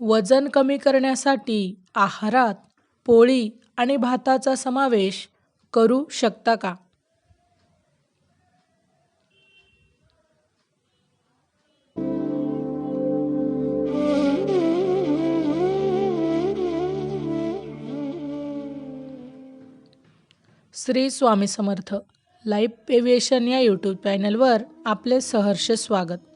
वजन कमी करण्यासाठी आहारात पोळी आणि भाताचा समावेश करू शकता का? श्री स्वामी समर्थ लाईफ एव्हिएशन या यूट्यूब चॅनलवर आपले सहर्ष स्वागत.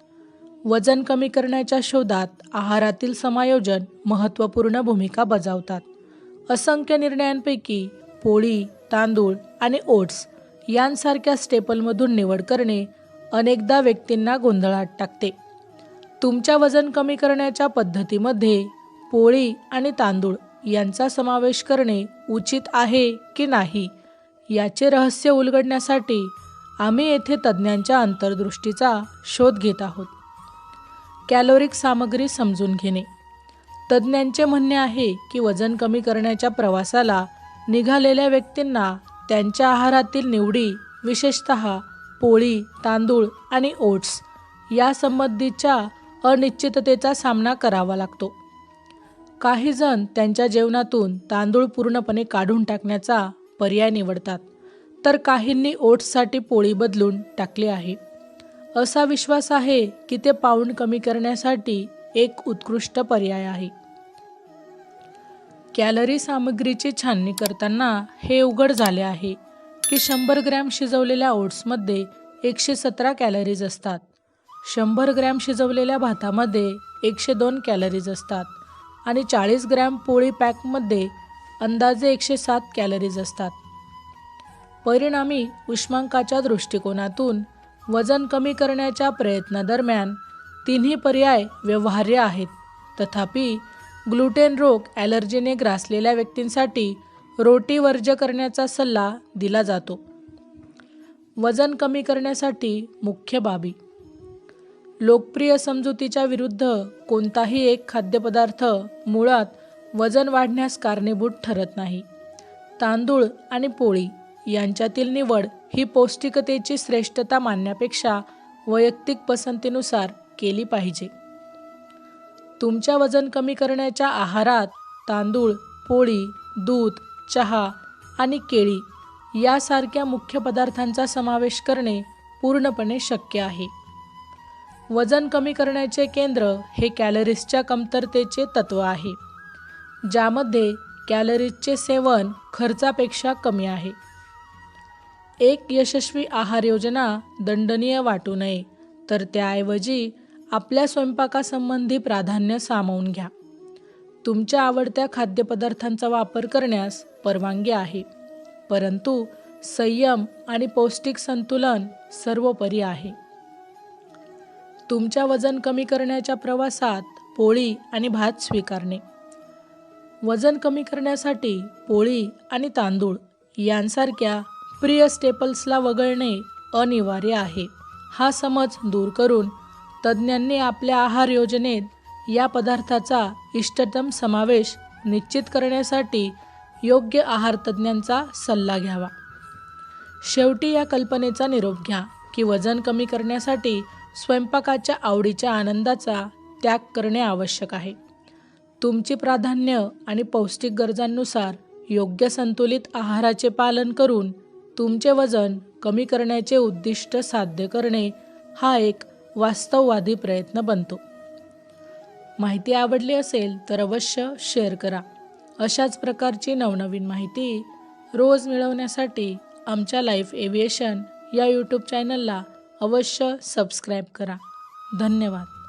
वजन कमी करण्याच्या शोधात आहारातील समायोजन महत्त्वपूर्ण भूमिका बजावतात. असंख्य निर्णयांपैकी पोळी तांदूळ आणि ओट्स यांसारख्या स्टेपलमधून निवड करणे अनेकदा व्यक्तींना गोंधळात टाकते. तुमच्या वजन कमी करण्याच्या पद्धतीमध्ये पोळी आणि तांदूळ यांचा समावेश करणे उचित आहे की नाही याचे रहस्य उलगडण्यासाठी आम्ही येथे तज्ज्ञांच्या अंतर्दृष्टीचा शोध घेत आहोत. कॅलोरिक सामग्री समजून घेणे. तज्ज्ञांचे म्हणणे आहे की वजन कमी करण्याच्या प्रवासाला निघालेल्या व्यक्तींना त्यांच्या आहारातील निवडी विशेषत पोळी तांदूळ आणि ओट्स यासंबंधीच्या अनिश्चिततेचा सामना करावा लागतो. काही जण त्यांच्या जेवणातून तांदूळ पूर्णपणे काढून टाकण्याचा पर्याय निवडतात तर काहींनी ओट्ससाठी पोळी बदलून टाकली आहे. असा विश्वास आहे की ते पाऊंड कमी करण्यासाठी एक उत्कृष्ट पर्याय आहे. कॅलरी सामग्रीची छाननी करताना हे उघड झाले आहे की शंभर ग्रॅम शिजवलेल्या ओट्समध्ये एकशे सतरा कॅलरीज असतात. शंभर ग्रॅम शिजवलेल्या भातामध्ये एकशे दोन कॅलरीज असतात आणि चाळीस ग्रॅम पोळी पॅकमध्ये अंदाजे एकशे सात कॅलरीज असतात. परिणामी उष्मांकाच्या दृष्टिकोनातून वजन कमी करण्याच्या प्रयत्नादरम्यान तिन्ही पर्याय व्यवहार्य आहेत. तथापि ग्लुटेन रोग ॲलर्जीने ग्रासलेल्या व्यक्तींसाठी रोटी वर्ज्य करण्याचा सल्ला दिला जातो. वजन कमी करण्यासाठी मुख्य बाबी. लोकप्रिय समजुतीच्या विरुद्ध कोणताही एक खाद्यपदार्थ मुळात वजन वाढण्यास कारणीभूत ठरत नाही. तांदूळ आणि पोळी. यांच्यातील निवड ही पौष्टिकतेची श्रेष्ठता मानण्यापेक्षा वैयक्तिक पसंतीनुसार केली पाहिजे. तुमच्या वजन कमी करण्याच्या आहारात तांदूळ पोळी दूध चहा आणि केळी यासारख्या मुख्य पदार्थांचा समावेश करणे पूर्णपणे शक्य आहे. वजन कमी करण्याचे केंद्र हे कॅलरीजच्या कमतरतेचे तत्व आहे ज्यामध्ये कॅलरीजचे सेवन खर्चापेक्षा कमी आहे. एक यशस्वी आहार योजना दंडनीय वाटू नये तर त्याऐवजी आपल्या स्वयंपाकासंबंधी प्राधान्य सामावून घ्या. तुमच्या आवडत्या खाद्यपदार्थांचा वापर करण्यास परवानगी आहे परंतु संयम आणि पौष्टिक संतुलन सर्वोपरी आहे. तुमच्या वजन कमी करण्याच्या प्रवासात पोळी आणि भात स्वीकारणे. वजन कमी करण्यासाठी पोळी आणि तांदूळ यांसारख्या प्रिय स्टेपल्सला वगळणे अनिवार्य आहे. हा समज दूर करून तज्ज्ञांनी आपल्या आहार योजनेत या पदार्थाचा इष्टतम समावेश निश्चित करण्यासाठी योग्य आहार तज्ज्ञांचा सल्ला घ्यावा. शेवटी या कल्पनेचा निरोप घ्या की वजन कमी करण्यासाठी स्वयंपाकाच्या आवडीच्या आनंदाचा त्याग करणे आवश्यक आहे. तुमची प्राधान्य आणि पौष्टिक गरजांनुसार योग्य संतुलित आहाराचे पालन करून तुमचे वजन कमी करण्याचे उद्दिष्ट साध्य करणे हा एक वास्तववादी प्रयत्न बनतो. माहिती आवडली असेल तर अवश्य शेअर करा. अशाच प्रकारची नवनवीन माहिती रोज मिळवण्यासाठी आमच्या लाईफ एव्हिएशन या यूट्यूब चॅनलला अवश्य सबस्क्राईब करा. धन्यवाद.